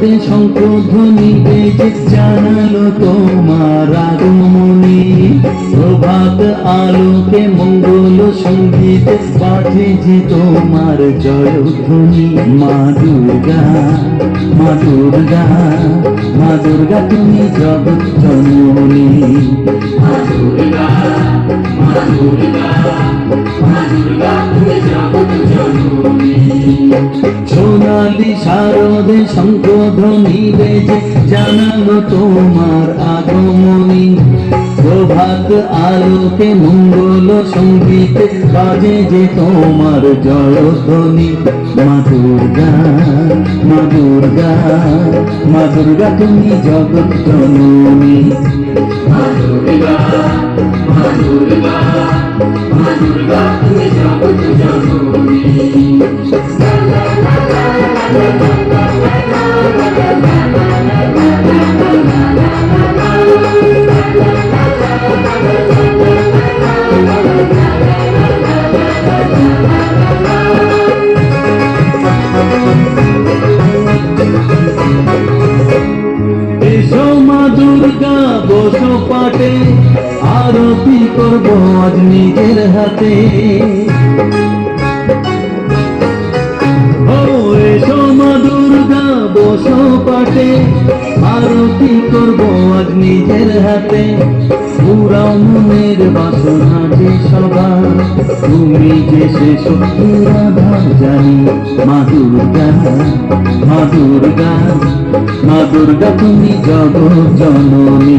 বেজে জানালো তোমার আগমনী। প্রভাত আলোকে মঙ্গল সংগীত বাজে যে তোমার জয়ধ্বনি। মা দুর্গা মা দুর্গা মা দুর্গা, তুমি জগৎ জননী মা দুর্গা মা দুর্গা মা দুর্গা, তুমি জগৎ জননী সোনালি শারদে শঙ্খধ্বনি বেজে জানালো তোমার আগমনী। প্রভাত আলোকে মঙ্গল সংগীত বাজে যে তোমার জয়ধ্বনি মা দুর্গা মা দুর্গা মা দুর্গা তুমি জগৎ মা দুর্গা মা দুর্গা মা দুর্গা তুমি জগৎ জননী দুর্গা বসো পাটে, আরতি করব আজ নিজের হাতে। এসো মা দুর্গা, বসো পাটে, আরতি করব আজ নিজের হাতে। তুমি যে শক্তির আধার জানি মা দুর্গা মা দুর্গা মা দুর্গা তুমি জগৎ জননী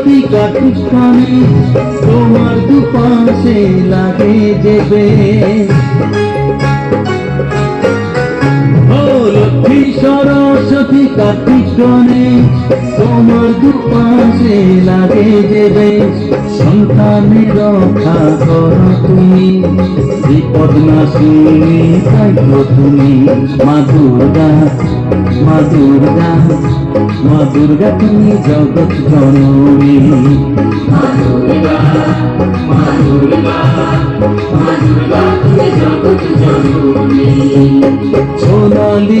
সরস্বতী কাঠিখানে তোমার দুপাশে লাগে যেবে লক্ষ্মী সরস্বতী কাঠিখানে তোমার দুপাশে লাগে যেবে সন্তানের রক্ষা করো তুমি, বিপদ না শুনি তাই তুমি, মা দুর্গা। মা দুর্গা মা দুর্গা তুমি জগৎ জননী মা দুর্গা মা দুর্গা মা দুর্গা তুমি জগৎ জননী সোনালি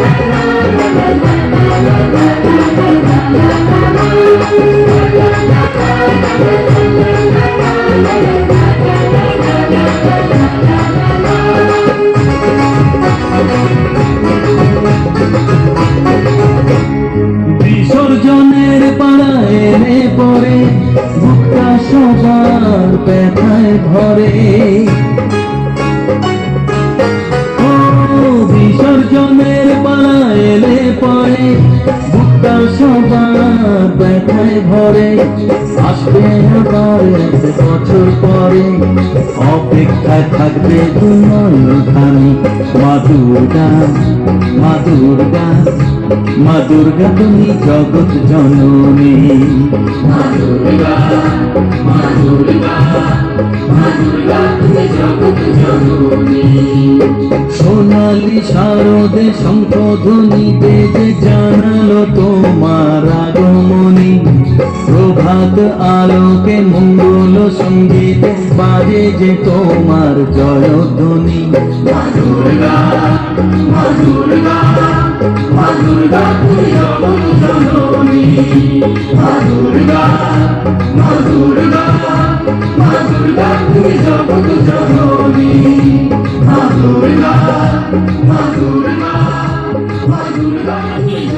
Thank you. বুকটা সবার ব্যথায় ভরে, আসবে আবার এক বছর পরে। অপেক্ষায় থাকবে দুনয়নখানি মা দুর্গা মা দুর্গা মা দুর্গা তুমি জগৎ জননী। মা দুর্গা মা দুর্গা সোনালি শারদে শঙ্খধ্বনি বেজে জানালো তোমার আগমনী। প্রভাত আলোকে মঙ্গল সংগীত বাজে যে তোমার জয়ধ্বনি। মা দুর্গা প্রিয় বন্ধনী মা দুর্গা মা দুর্গা মা দুর্গা প্রিয় বন্ধনী মা দুর্গা মা দুর্গা মা দুর্গা প্রিয়